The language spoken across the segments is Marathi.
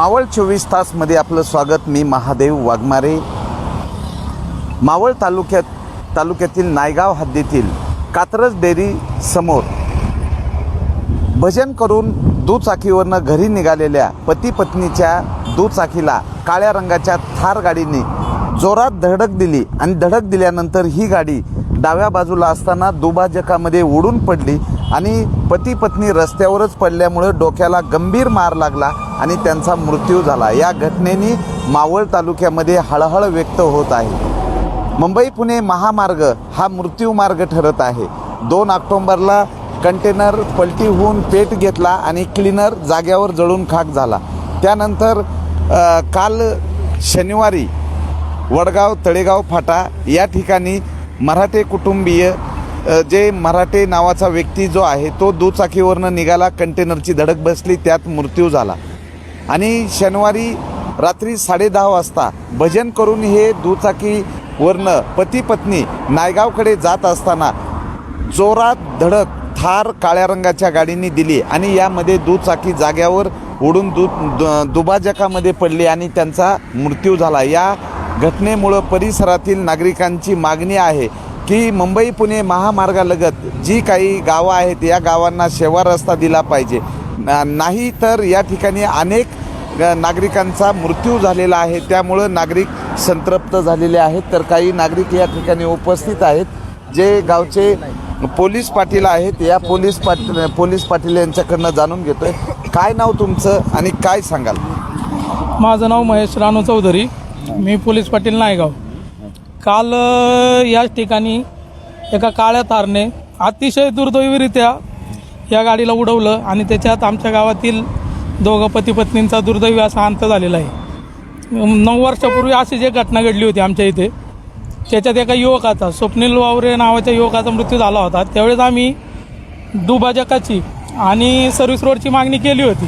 मावळ चोवीस तासमध्ये आपलं स्वागत. मी महादेव वाघमारे. मावळ तालुक्यात तालुक्यातील नायगाव हद्दीतील कात्रज डेअरी समोर भजन करून दुचाकीवरनं घरी निघालेल्या पती पत्नीच्या दुचाकीला काळ्या रंगाच्या थार गाडीने जोरात धडक दिली आणि धडक दिल्यानंतर ही गाडी डाव्या बाजूला असताना दुभाजकामध्ये उडून पडली आणि पती पत्नी रस्त्यावरच पडल्यामुळं डोक्याला गंभीर मार लागला आणि त्यांचा मृत्यू झाला. या घटनेने मावळ तालुक्यामध्ये हळहळ व्यक्त होत आहे. मुंबई पुणे महामार्ग हा मृत्यू मार्ग ठरत आहे. दोन ऑक्टोंबरला कंटेनर पलटी होऊन पेट घेतला आणि क्लिनर जाग्यावर जळून खाक झाला. त्यानंतर काल शनिवारी वडगाव तळेगाव फाटा या ठिकाणी मराठे कुटुंबीय जे मराठे नावाचा व्यक्ती जो आहे तो दुचाकीवरनं निघाला कंटेनरची धडक बसली त्यात मृत्यू झाला. आणि शनिवारी रात्री साडेदहा वाजता भजन करून हे दुचाकीवरनं पती पत्नी नायगावकडे जात असताना जोरात धडक थार काळ्या रंगाच्या गाडीने दिली आणि यामध्ये दुचाकी जाग्यावर उडून दु दु- दुभाजकामध्ये पडली आणि त्यांचा मृत्यू झाला. या घटनेमुळं परिसरातील नागरिकांची मागणी आहे की मुंबई पुणे महामार्गालगत जी काही गावं आहेत या गावांना शेवा रस्ता दिला पाहिजे. ना- नाही तर या ठिकाणी अनेक नागरिकांचा मृत्यू झालेला आहे. त्यामुळं नागरिक संतृप्त झालेले आहेत. तर काही नागरिक या ठिकाणी उपस्थित आहेत जे गावचे पोलीस पाटील आहेत. या पोलीस पाटील पोलीस पाटील यांच्याकडनं जाणून घेतोय. काय नाव तुमचं आणि काय सांगाल? माझं नाव महेश रानू चौधरी. मी पोलीस पाटील नायगाव. काल याच ठिकाणी एका काळ्या तारने अतिशय दुर्दैवीरित्या या गाडीला उडवलं आणि त्याच्यात आमच्या गावातील दोघं पती पत्नींचा दुर्दैवी असा अंत झालेला आहे. नऊ वर्षापूर्वी अशी जे घटना घडली होती आमच्या इथे त्याच्यात एका युवकाचा स्वप्नील वावरे नावाच्या युवकाचा मृत्यू झाला होता. त्यावेळेस आम्ही दुभाजकाची आणि सर्व्हिस रोडची मागणी केली होती.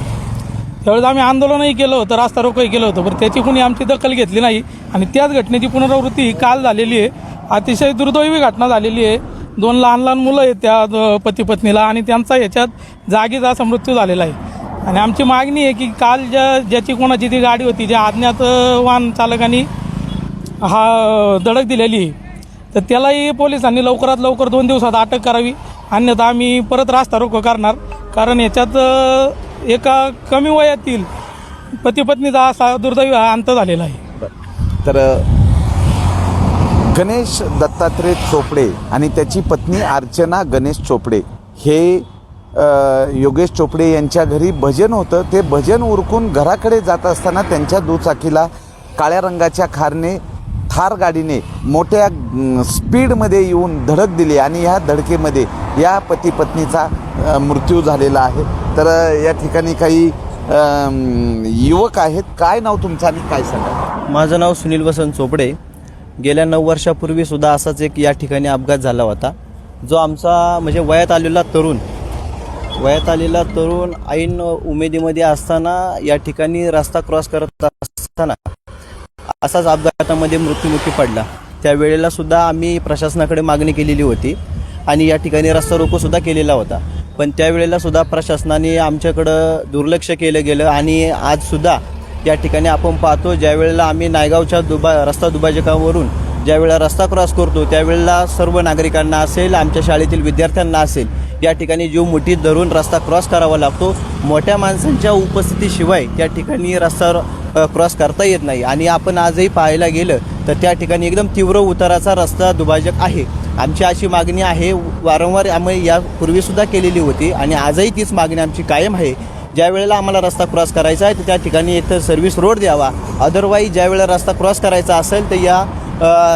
त्यावेळेस आम्ही आंदोलनही केलं होतं रास्ता रोकही केलं होतं पण त्याची कुणी आमची दखल घेतली नाही. आणि त्याच घटनेची पुनरावृत्ती ही काल झालेली आहे. अतिशय दुर्दैवी घटना झालेली आहे. दोन लहान लहान मुलं आहेत त्या पती पत्नीला आणि त्यांचा याच्यात जागीच असा मृत्यू झालेला आहे. आणि आमची मागणी आहे की काल ज्या ज्याची कोणाची ती गाडी होती ज्या अज्ञात वाहन चालकांनी हा धडक दिलेली आहे तर त्यालाही पोलिसांनी लवकरात लवकर दोन दिवसात अटक करावी. अन्यथा आम्ही परत रास्ता रोको करणार. कारण याच्यात एका कमी वयातील पतीपत्नीचा असा दुर्दैवी हा अंत झालेला आहे. तर गणेश दत्तात्रय चोपडे आणि त्याची पत्नी अर्चना गणेश चोपडे हे अ, योगेश चोपडे यांच्या घरी भजन होतं. ते भजन उरकून घराकडे जात असताना त्यांच्या दुचाकीला काळ्या रंगाच्या खारने थार गाडीने मोठ्या स्पीडमध्ये येऊन धडक दिली आणि ह्या धडकेमध्ये या पती पत्नीचा मृत्यू झालेला आहे. तर या ठिकाणी काही युवक आहेत. काय नाव तुमचं आणि काय सांगा? माझं नाव सुनील वसंत चोपडे. गेल्या नऊ वर्षापूर्वी सुद्धा असाच एक या ठिकाणी अपघात झाला होता. जो आमचा म्हणजे वयात आलेला तरुण वयात आलेला तरुण ऐन उमेदीमध्ये असताना या ठिकाणी रस्ता क्रॉस करत असताना असाच अपघातामध्ये मृत्युमुखी पडला. त्यावेळेला सुद्धा आम्ही प्रशासनाकडे मागणी केलेली होती आणि या ठिकाणी रस्ता रोको सुद्धा केलेला होता. पण त्यावेळेला सुद्धा प्रशासनाने आमच्याकडं दुर्लक्ष केलं गेलं आणि आजसुद्धा या ठिकाणी आपण पाहतो ज्यावेळेला आम्ही नायगावच्या दुबा रस्ता दुभाजकावरून ज्यावेळेला रस्ता क्रॉस करतो त्यावेळेला सर्व नागरिकांना असेल आमच्या शाळेतील विद्यार्थ्यांना असेल या ठिकाणी जीव मुठीत धरून रस्ता क्रॉस करावा लागतो. मोठ्या माणसांच्या उपस्थितीशिवाय त्या ठिकाणी रस्ता क्रॉस करता येत नाही. आणि आपण आजही पाहायला गेलं तर त्या ठिकाणी एकदम तीव्र उताराचा रस्ता दुभाजक आहे. आमची अशी मागणी आहे वारंवार आम्ही यापूर्वीसुद्धा केलेली होती आणि आजही तीच मागणी आमची कायम आहे. ज्या वेळेला आम्हाला रस्ता क्रॉस करायचा आहे तर त्या ठिकाणी इथं सर्व्हिस रोड द्यावा. अदरवाईज ज्या वेळेला रस्ता क्रॉस करायचा असेल तर या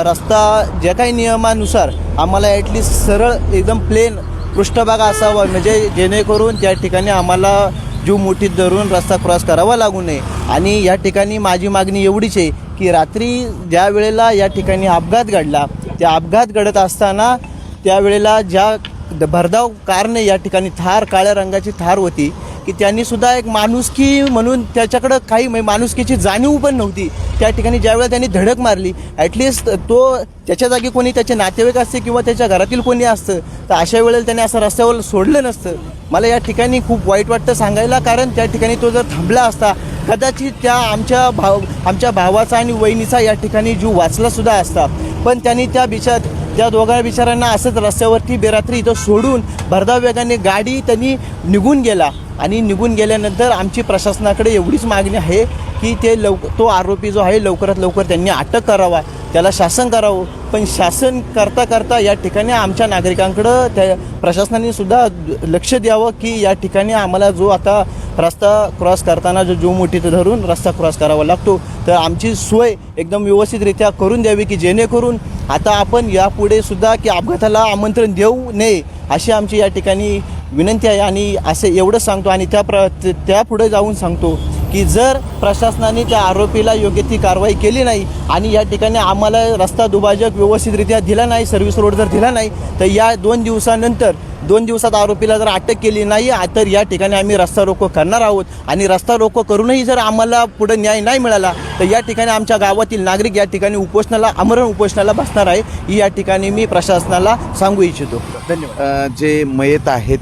रस्ता ज्या काही नियमानुसार आम्हाला ॲटलीस्ट सरळ एकदम प्लेन पृष्ठभाग असावा. म्हणजे जेणेकरून त्या ठिकाणी आम्हाला जीव मुठीत धरून रस्ता क्रॉस करावा लागू नये. आणि या ठिकाणी माझी मागणी एवढीच आहे की रात्री ज्या वेळेला या ठिकाणी अपघात घडला त्या अपघात घडत असताना त्यावेळेला ज्या द- भरधाव कारने या ठिकाणी थार काळ्या रंगाची थार होती की त्यांनी सुद्धा एक माणुसकी म्हणून त्याच्याकडं काही म्हणजे माणुसकीची जाणीव पण नव्हती. त्या ठिकाणी ज्यावेळेला त्यांनी धडक मारली ॲटलिस्ट तो त्याच्या जागी कोणी त्याचे नातेवाईक असते किंवा त्याच्या घरातील कोणी असतं तर अशा वेळेला त्याने असं रस्त्यावर सोडलं नसतं. मला या ठिकाणी खूप वाईट वाटतं सांगायला कारण त्या ठिकाणी तो जर थांबला असता कदाचित त्या आमच्या भाव आमच्या भावाचा आणि वहिनीचा या ठिकाणी जीव वाचलासुद्धा असता. पण त्यांनी त्या बिचार त्या दोघा बिचारांना असंच रस्त्यावरती बेरात्री इथं सोडून भरधाव वेगाने गाडी त्यांनी निघून गेला. आणि निघून गेल्यानंतर आमची प्रशासनाकडे एवढीच मागणी आहे की ते लव तो आरोपी जो आहे लवकरात लवकर त्यांनी अटक करावा त्याला शासन करावं. पण शासन करता करता या ठिकाणी आमच्या नागरिकांकडं त्या प्रशासनाने सुद्धा लक्ष द्यावं की या ठिकाणी आम्हाला जो आता रस्ता क्रॉस करताना जो जो मुठीत धरून रस्ता क्रॉस करावा लागतो. तर आमची सोय एकदम व्यवस्थितरित्या करून द्यावी की जेणेकरून आता आपण यापुढे सुद्धा की अपघाताला आमंत्रण देऊ नये अशी आमची या ठिकाणी विनंती आहे आणि असे एवढंच सांगतो आणि त्या प्र त्यापुढे जाऊन सांगतो की जर प्रशासनाने त्या आरोपीला योग्य ती कारवाई केली नाही आणि या ठिकाणी आम्हाला रस्ता दुभाजक व्यवस्थितरित्या दिला नाही सर्व्हिस रोड जर दिला नाही तर या दोन दिवसानंतर दोन दिवसात आरोपीला जर अटक केली नाही तर या ठिकाणी आम्ही रस्ता रोको करणार आहोत. आणि रस्ता रोको करूनही जर आम्हाला पुढे न्याय नाही मिळाला तर या ठिकाणी आमच्या गावातील नागरिक या ठिकाणी उपोषणाला आमरण उपोषणाला बसणार आहे. ही या ठिकाणी मी प्रशासनाला सांगू इच्छितो. धन्यवाद. जे मयत आहेत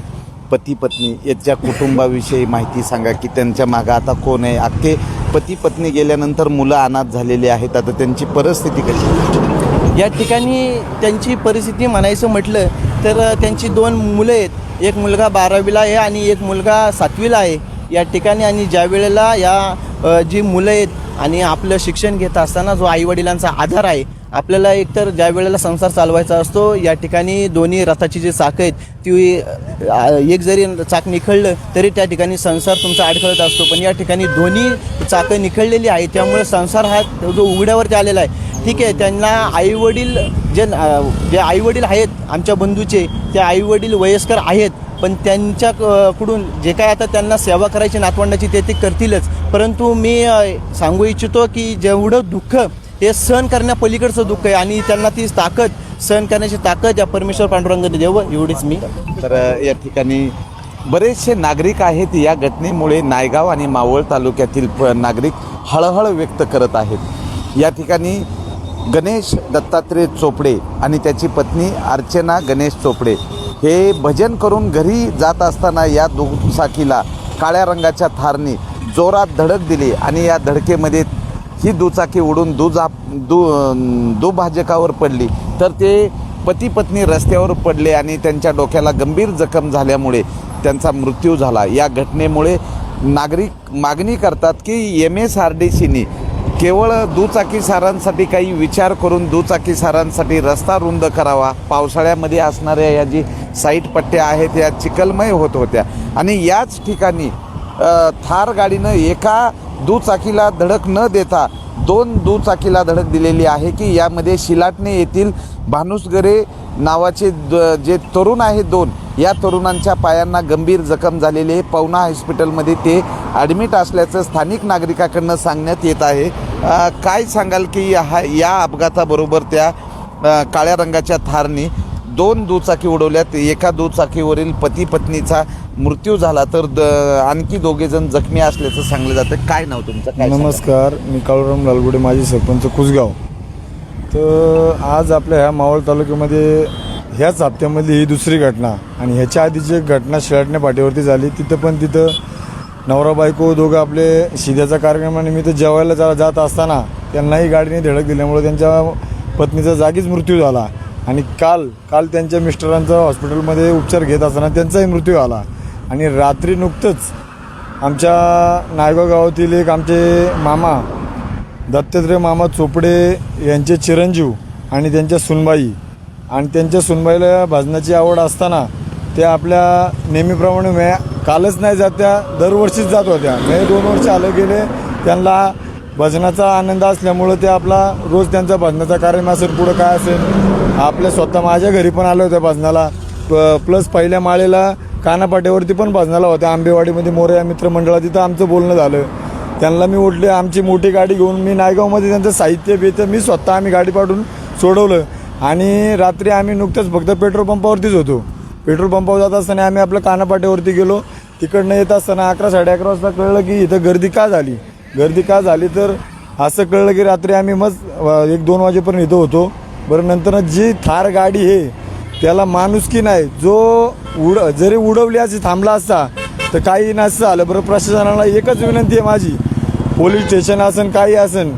पती पत्नी याच्या कुटुंबाविषयी माहिती सांगा की त्यांच्या मागं आता कोण आहे? अख्खे पती पत्नी गेल्यानंतर मुलं अनाथ झालेली आहेत. आता त्यांची परिस्थिती कशी या ठिकाणी त्यांची परिस्थिती म्हणायचं म्हटलं तर त्यांची दोन मुलं आहेत. एक मुलगा बारावीला आहे आणि एक मुलगा सातवीला आहे. या ठिकाणी आणि ज्या वेळेला या जी मुलं आहेत आणि आपलं शिक्षण घेत असताना जो आईवडिलांचा आधार आहे आपल्याला एकतर ज्या वेळेला संसार चालवायचा असतो या ठिकाणी दोन्ही रथाची जी चाकं आहेत ती एक जरी चाक निखळलं तरी त्या ठिकाणी संसार तुमचा अडखळत असतो. पण या ठिकाणी दोन्ही चाकं निखळलेली आहे त्यामुळे संसार हा जो उघड्यावरती आलेला आहे ठीक आहे त्यांना आईवडील जे जे आईवडील आहेत आमच्या बंधूचे ते आईवडील वयस्कर आहेत पण त्यांच्याकडून जे काय आता त्यांना सेवा करायची नातवंडाची ते ते करतीलच. परंतु मी सांगू इच्छितो की जेवढं दुःख हे सहन करण्यापलीकडचं दुःख आहे आणि त्यांना ती ताकद सहन करण्याची ताकद या परमेश्वर पांडुरंगाने देव एवढीच मी. तर या ठिकाणी बरेचसे नागरिक आहेत या घटनेमुळे नायगाव आणि मावळ तालुक्यातील प नागरिक हळहळ व्यक्त करत आहेत. या ठिकाणी गणेश दत्तात्रय चोपडे आणि त्याची पत्नी अर्चना गणेश चोपडे हे भजन करून घरी जात असताना या दुचाकीला काळ्या रंगाच्या थारने जोरात धडक दिली आणि या धडकेमध्ये ही दुचाकी उडून दुजा दु दुभाजकावर पडली. तर ते पती पत्नी रस्त्यावर पडले आणि त्यांच्या डोक्याला गंभीर जखम झाल्यामुळे त्यांचा मृत्यू झाला. या घटनेमुळे नागरिक मागणी करतात की एम एस आर डी सीने केवळ दुचाकीसारांसाठी काही विचार करून दुचाकीसारांसाठी रस्ता रुंद करावा. पावसाळ्यामध्ये असणाऱ्या या जी साईट पट्ट्या आहेत या चिखलमय होत होत्या. आणि याच ठिकाणी थार गाडीनं एका दुचाकीला धडक न देता दोन दुचाकीला धडक दिलेली आहे की यामध्ये शिलाटणे येथील भानुसगरे नावाचे द- जे तरुण आहेत दोन या तरुणांच्या पायांना गंभीर जखम झालेली आहे. पवना हॉस्पिटलमध्ये ते ॲडमिट असल्याचं स्थानिक नागरिकाकडनं सांगण्यात येत आहे. काय सांगाल की हा या अपघाताबरोबर त्या काळ्या रंगाच्या थारने दोन दुचाकी उडवल्यात. एका दुचाकीवरील पती पत्नीचा मृत्यू झाला तर द आणखी दोघे जण जखमी असल्याचं सांगलं जातं. काय नाव तुमचं? काय नमस्कार मी काळूराम लालगुडे माजी सरपंच कुसगाव. तर आज आपल्या ह्या मावळ तालुक्यामध्ये ह्याच हप्त्यामधली ही दुसरी घटना आणि ह्याच्या आधीची एक घटना शिळाटण्या पाठीवरती झाली. तिथं पण तिथं नवरा बायको दोघं आपले शिद्याच्या कार्यक्रमानिमित्त जेवायला जा जात असताना त्यांनाही गाडीने धडक दिल्यामुळे त्यांच्या पत्नीचा जागीच मृत्यू झाला. आणि काल काल त्यांच्या मिस्टरांचा हॉस्पिटलमध्ये उपचार घेत असताना त्यांचाही मृत्यू आला आणि रात्री नुकतंच आमच्या नायगाव गावातील एक आमचे मामा दत्तात्रय मामा चोपडे यांचे चिरंजीव आणि त्यांच्या सुनबाई. आणि त्यांच्या सुनबाईला भजनाची आवड असताना त्या आपल्या नेहमीप्रमाणे मे कालच नाही जात त्या दरवर्षीच जात होत्या. मे दोन वर्ष आलं गेले त्यांना भजनाचा आनंद असल्यामुळं ते आपला रोज त्यांचा भजनाचा कार्यक्रम असेल पुढं काय असेल आपल्या स्वतः माझ्या घरी पण आल्या होत्या भजनाला. प- प्लस पहिल्या माळेला कानापाट्यावरती पण भाजणाला होत्या आंबेवाडीमध्ये मोरया मित्रमंडळात तिथं आमचं बोलणं झालं. त्यांना मी उठले आमची मोठी गाडी घेऊन मी नायगावमध्ये त्यांचं साहित्य बित्य मी स्वतः आम्ही गाडी पाठवून सोडवलं. आणि रात्री आम्ही नुकतंच फक्त पेट्रोल पंपावरतीच होतो. पेट्रोल पंपावर जात असताना आम्ही आपल्या कानापाट्यावरती गेलो. तिकडनं येत असताना अकरा साडे अकरा वाजता कळलं की इथं गर्दी का झाली? गर्दी का झाली? तर असं कळलं की रात्री आम्ही मग एक दोन वाजेपर्यंत इथं होतो. बरं नंतर जी थार गाडी आहे त्याला माणुसकी नाही जो उड जरी उडवली असे थांबला असता तर काही नसतं आलं बरं प्रशासनाला एकच विनंती आहे माझी. पोलीस स्टेशन असन काही असन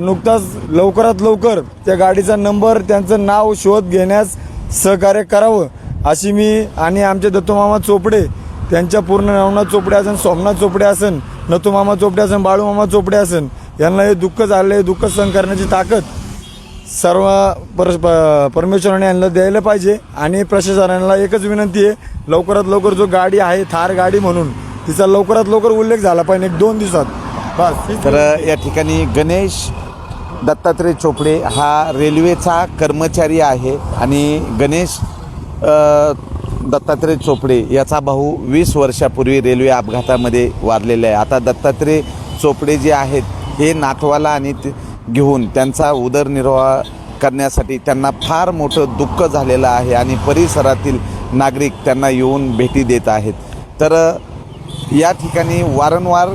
नुकताच लवकरात लवकर त्या गाडीचा नंबर त्यांचं नाव शोध घेण्यास सहकार्य करावं अशी मी आणि आमचे दत्तोमामा चोपडे त्यांच्या पूर्ण नवनाथ चोपडे असन सोमनाथ चोपडे असन नतुमामा चोपडे असन बाळूमामा चोपडे असन यांना हे दुःख झालं हे दुःख सहन करण्याची ताकद सर्व पर प- परमेश्वराने यांना द्यायला पाहिजे आणि प्रशासनाला एकच विनंती आहे लवकरात लवकर जो गाडी आहे थार गाडी म्हणून तिचा लवकरात लवकर उल्लेख झाला पाहिजे एक दोन दिवसात. बस. तर या ठिकाणी गणेश दत्तात्रय चोपडे हा रेल्वेचा कर्मचारी आहे आणि गणेश दत्तात्रय चोपडे याचा भाऊ वीस वर्षापूर्वी रेल्वे अपघातामध्ये वारलेला आहे. आता दत्तात्रय चोपडे जे आहेत हे नातवाला आणि ते- घेऊन त्यांचा उदरनिर्वाह करण्यासाठी त्यांना फार मोठं दुःख झालेलं आहे आणि परिसरातील नागरिक त्यांना येऊन भेटी देत आहेत. तर या ठिकाणी वारंवार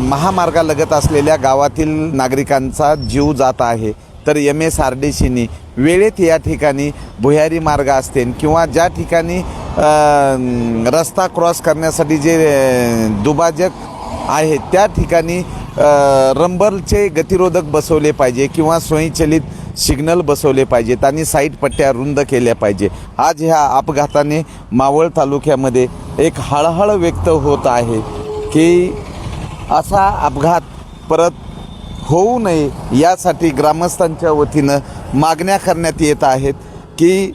महामार्गालगत असलेल्या गावातील नागरिकांचा जीव जात आहे. तर एम एस आर डी सीनी वेळेत या ठिकाणी भुयारी मार्ग असतील किंवा ज्या ठिकाणी रस्ता क्रॉस करण्यासाठी जे दुभाजक आहे. त्या ठिकाणी रंबरचे गतिरोधक बसवले पाहिजे किंवा स्वयंचलित सिग्नल बसवले पाहिजेत आणि साईट पट्ट्या रुंद केल्या पाहिजे. आज ह्या अपघाताने मावळ तालुक्यामध्ये एक हळहळ व्यक्त होत आहे की असा अपघात परत होऊ नये यासाठी ग्रामस्थांच्या वतीनं मागण्या करण्यात येत आहेत की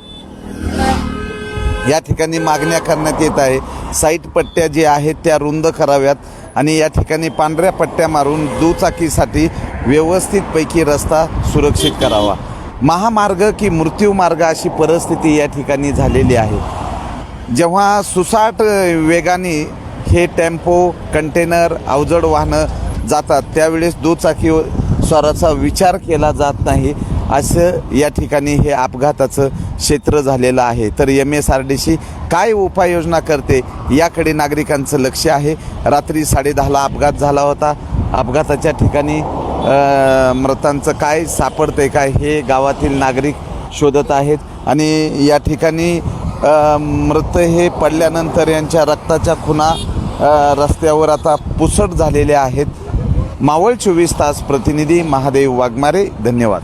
या ठिकाणी मागण्या करण्यात येत आहे. साईट पट्ट्या जे आहेत त्या रुंद कराव्यात. आणि या ठिकाणी पांढऱ्या पट्ट्या मारून दुचाकीसाठी व्यवस्थितपैकी रस्ता सुरक्षित करावा. महामार्ग की मृत्यूमार्ग अशी परिस्थिती या ठिकाणी झालेली आहे. जेव्हा सुसाट वेगाने हे टेम्पो कंटेनर अवजड वाहनं जातात त्यावेळेस दुचाकी स्वाराचा विचार केला जात नाही. असं या ठिकाणी हे अपघाताचं क्षेत्र झालेलं आहे. तर M S R D C काय उपाययोजना करते याकडे नागरिकांचं लक्ष आहे. रात्री साडेदहाला अपघात झाला होता. अपघाताच्या ठिकाणी मृतांचं काय सापडतं आहे काय हे गावातील नागरिक शोधत आहेत. आणि या ठिकाणी मृत हे पडल्यानंतर यांच्या रक्ताच्या खुणा रस्त्यावर आता पुसट झालेल्या आहेत. मावळ चोवीस तास प्रतिनिधी महादेव वाघमारे धन्यवाद.